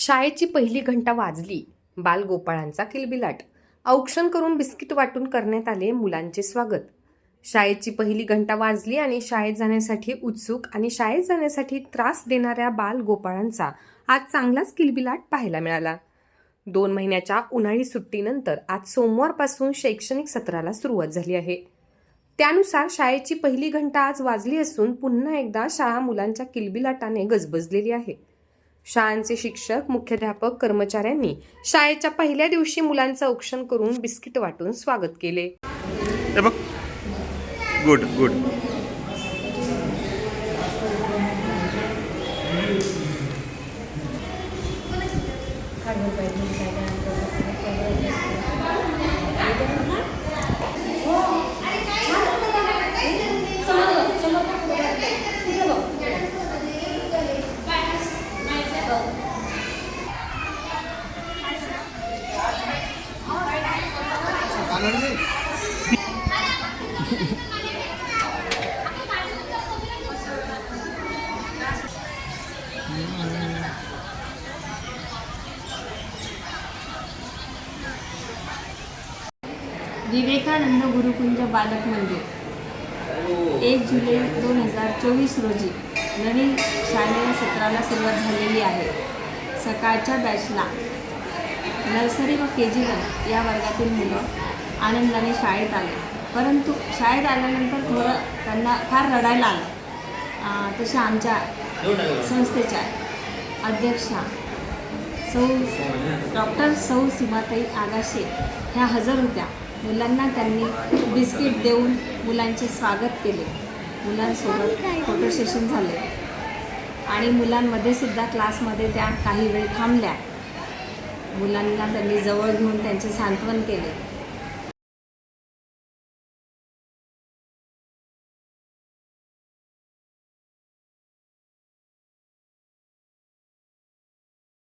शाळेची पहिली घंटा वाजली. बालगोपाळांचा किलबिलाट औक्षण करून बिस्किट वाटून करण्यात आले मुलांचे स्वागत. शाळेची पहिली घंटा वाजली आणि शाळेत जाण्यासाठी उत्सुक आणि शाळेत जाण्यासाठी त्रास देणाऱ्या बालगोपाळांचा आज चांगलाच किलबिलाट पाहायला मिळाला. दोन महिन्याच्या उन्हाळी सुट्टीनंतर आज सोमवारपासून शैक्षणिक सत्राला सुरुवात झाली आहे. त्यानुसार शाळेची पहिली घंटा आज वाजली असून पुन्हा एकदा शाळा मुलांच्या किलबिलाटाने गजबजलेली आहे. शाळांचे शिक्षक मुख्याध्यापक कर्मचाऱ्यांनी शाळेच्या पहिल्या दिवशी मुलांचं औक्षण करून बिस्किट वाटून स्वागत केले. बघ. गुड गुड विवेकानंद गुरुकुंज बालक मंदिर. एक जुलै दोन हजार चोवीस रोजी नवीन शालेय सत्राला सुरुवात झालेली आहे. सकाळच्या बॅचला नर्सरी व के जी वन या वर्गातील मुलं आनंदाने शाळेत आले. परंतु शाळेत आल्यानंतर थोडं त्यांना फार रडायला आलं. तशा आमच्या संस्थेच्या अध्यक्षा सौ डॉक्टर सौ सीमाताई आगाशे ह्या हजर होत्या. मुलांना त्यांनी बिस्किट देऊन मुलांचे स्वागत केले. मुलांसोबत फोटो सेशन झाले. आणि मुलांमध्ये सुद्धा क्लासमध्ये त्या काही वेळ थांबल्या. मुलांना त्यांनी जवळ घेऊन त्यांचे सांत्वन केले.